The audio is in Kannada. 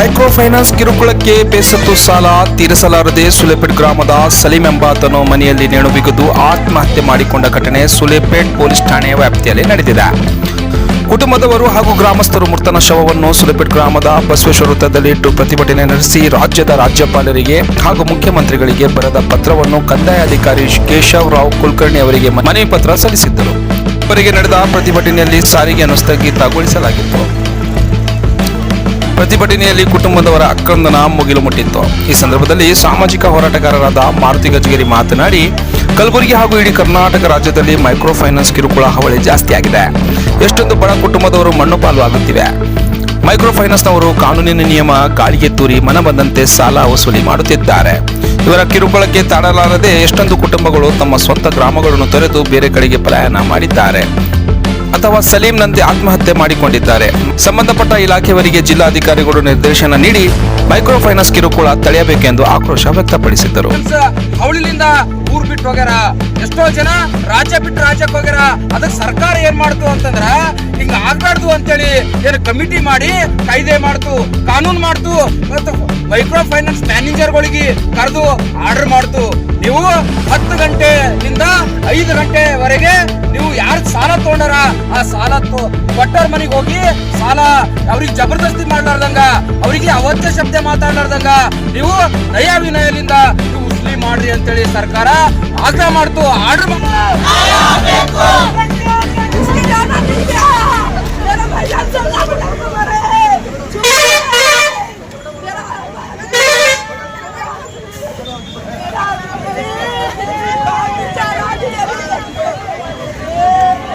ಮೈಕ್ರೋ ಫೈನಾನ್ಸ್ ಕಿರುಕುಳಕ್ಕೆ ಬೇಸತ್ತು ಸಾಲ ತೀರಿಸಲಾರದೆ ಸುಲೆಪೇಟ್ ಗ್ರಾಮದ ಸಲೀಂ ಎಂಬಾತನು ಮನೆಯಲ್ಲಿ ನೇಣು ಬಿಗಿದು ಆತ್ಮಹತ್ಯೆ ಮಾಡಿಕೊಂಡ ಘಟನೆ ಸುಲೆಪೇಟ್ ಪೊಲೀಸ್ ಠಾಣೆಯ ವ್ಯಾಪ್ತಿಯಲ್ಲಿ ನಡೆದಿದೆ. ಕುಟುಂಬದವರು ಹಾಗೂ ಗ್ರಾಮಸ್ಥರು ಮೃತನ ಶವವನ್ನು ಸುಲೆಪೇಟ್ ಗ್ರಾಮದ ಬಸವೇಶ್ವರ ವೃತ್ತದಲ್ಲಿಟ್ಟು ಪ್ರತಿಭಟನೆ ನಡೆಸಿ ರಾಜ್ಯದ ರಾಜ್ಯಪಾಲರಿಗೆ ಹಾಗೂ ಮುಖ್ಯಮಂತ್ರಿಗಳಿಗೆ ಬರೆದ ಪತ್ರವನ್ನು ಕಂದಾಯ ಅಧಿಕಾರಿ ಕೇಶವ್ ರಾವ್ ಕುಲಕರ್ಣಿ ಅವರಿಗೆ ಮನವಿ ಪತ್ರ ಸಲ್ಲಿಸಿದ್ದರು. ಅವರಿಗೆ ನಡೆದ ಪ್ರತಿಭಟನೆಯಲ್ಲಿ ಸಾರಿಗೆಯನ್ನು ಸ್ಥಗಿತಗೊಳಿಸಲಾಗಿತ್ತು ಪ್ರತಿಭಟನೆಯಲ್ಲಿ ಕುಟುಂಬದವರ ಅಕ್ರಂದನ ಮುಗಿಲು ಮುಟ್ಟಿತ್ತು. ಈ ಸಂದರ್ಭದಲ್ಲಿ ಸಾಮಾಜಿಕ ಹೋರಾಟಗಾರರಾದ ಮಾರುತಿ ಗಜಗಿರಿ ಮಾತನಾಡಿ, ಕಲಬುರಗಿ ಹಾಗೂ ಇಡೀ ಕರ್ನಾಟಕ ರಾಜ್ಯದಲ್ಲಿ ಮೈಕ್ರೋ ಫೈನಾನ್ಸ್ ಕಿರುಕುಳ ಹಾವಳಿ ಜಾಸ್ತಿ ಆಗಿದೆ ಎಷ್ಟೊಂದು ಬಡ ಕುಟುಂಬದವರು ಮಣ್ಣು ಪಾಲು ಆಗುತ್ತಿವೆ. ಮೈಕ್ರೋ ಫೈನಾನ್ಸ್ನವರು ಕಾನೂನಿನ ನಿಯಮ, ಗಾಳಿಗೆ ತೂರಿ ಮನ ಬಂದಂತೆ ಸಾಲ ವಸೂಲಿ ಮಾಡುತ್ತಿದ್ದಾರೆ. ಇವರ ಕಿರುಕುಳಕ್ಕೆ ತಾಡಲಾರದೆ ಎಷ್ಟೊಂದು ಕುಟುಂಬಗಳು ತಮ್ಮ ಸ್ವಂತ ಗ್ರಾಮಗಳನ್ನು ತೊರೆದು ಬೇರೆ ಕಡೆಗೆ ಪ್ರಯಾಣ ಮಾಡಿದ್ದಾರೆ. ಅಥವಾ ಸಲೀಂನಂತೆ ಆತ್ಮಹತ್ಯೆ ಮಾಡಿಕೊಂಡಿದ್ದಾರೆ. ಸಂಬಂಧಪಟ್ಟ ಇಲಾಖೆಯವರಿಗೆ ಜಿಲ್ಲಾಧಿಕಾರಿಗಳು ನಿರ್ದೇಶನ ನೀಡಿ ಮೈಕ್ರೋ ಫೈನಾನ್ಸ್ ಕಿರುಕುಳ ತಡೆಯಬೇಕೆಂದು ಆಕ್ರೋಶ ವ್ಯಕ್ತಪಡಿಸಿದ್ದರು. ಊರ್ ಬಿಟ್ಟು ಹೋಗ್ಯಾರ. ಎಷ್ಟೋ ಜನ ರಾಜ್ಯ ಬಿಟ್ಟು ರಾಜ್ಯಕ್ಕೆ ಹೋಗ್ಯಾರ. ಅದಕ್ಕೆ ಸರ್ಕಾರ ಏನ್ ಮಾಡ್ತು ಅಂತಂದ್ರ ಹಿಂಗ ಆಗ್ಬಾರ್ದು ಅಂತೇಳಿ ಏನು ಕಮಿಟಿ ಮಾಡಿ ಕಾಯ್ದೆ ಮಾಡ್ತು, ಕಾನೂನು ಮಾಡ್ತು. ಮತ್ತು ಮೈಕ್ರೋ ಫೈನಾನ್ಸ್ ಮ್ಯಾನೇಜರ್ಗಳಿಗೆ ಕರೆದು ಆರ್ಡರ್ ಮಾಡ್ತು. ನೀವು ಹತ್ತು ಗಂಟೆಯಿಂದ ಐದು ಗಂಟೆವರೆಗೆ ನೀವು ಯಾರು ಸಾಲ ತಗೊಂಡಾರ, ಆ ಸಾಲ ಕೊಟ್ಟವ್ರ ಮನೆಗೆ ಹೋಗಿ ಸಾಲ ಅವ್ರಿಗೆ ಜಬರ್ದಸ್ತಿ ಮಾಡ್ಲಾರ್ದಂಗ, ಅವರಿಗೆ ಅವತ್ಯ ಶಬ್ದ ಮಾತಾಡ್ಲಾರ್ದಂಗ ನೀವು ದಯಾ ವಿನಯದಿಂದ ನೀವು ಉಸ್ಲಿ ಮಾಡ್ರಿ ಅಂತೇಳಿ ಸರ್ಕಾರ ಆಗ್ರಹ ಮಾಡ್ತು. ಆರ್ಡರ್